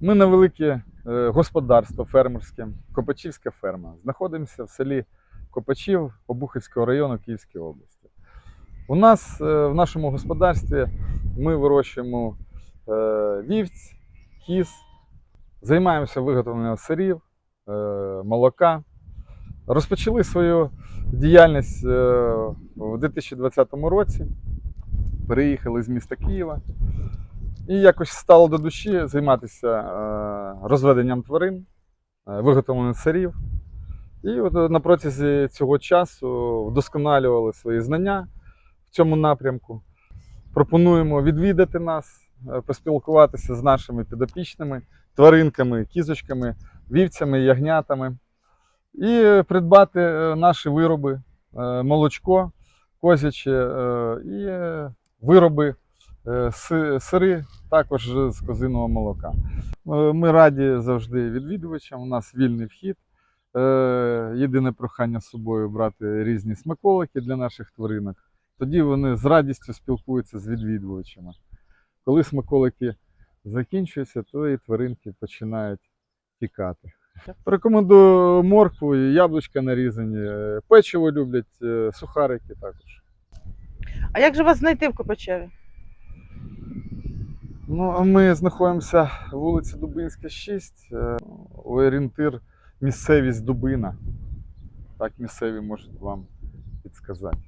Ми невелике е, господарство фермерське, Копачівська ферма. Знаходимося в селі Копачів Обухівського району Київської області. У нас е, в нашому господарстві ми вирощуємо е, вівць, кіз, займаємося виготовленням сирів, молока. Розпочали свою діяльність в 2020 році. Переїхали з міста Києва. І якось стало до душі займатися е, розведенням тварин, е, виготовленням сирів. І от е, на протязі цього часу вдосконалювали свої знання в цьому напрямку. Пропонуємо відвідати нас, поспілкуватися з нашими підопічними, тваринками, кізочками, вівцями, ягнятами і придбати наші вироби, молочко козяче і вироби сири також з козиного молока. Е, Ми раді завжди відвідувачам. У нас вільний вхід. Е, Єдине прохання з собою брати різні смаколики для наших тваринок. Тоді вони з радістю спілкуються з відвідувачами. Коли смаколики закінчуються, то і тваринки починають тікати. Рекомендую моркву, яблучка нарізані, е, печиво люблять, е, сухарики також. А як же вас знайти в Копачеві? Ну, а ми знаходимося вулиця Дубинська, 6. е, Орієнтир місцевість Дубина. Так місцеві можуть вам підсказати.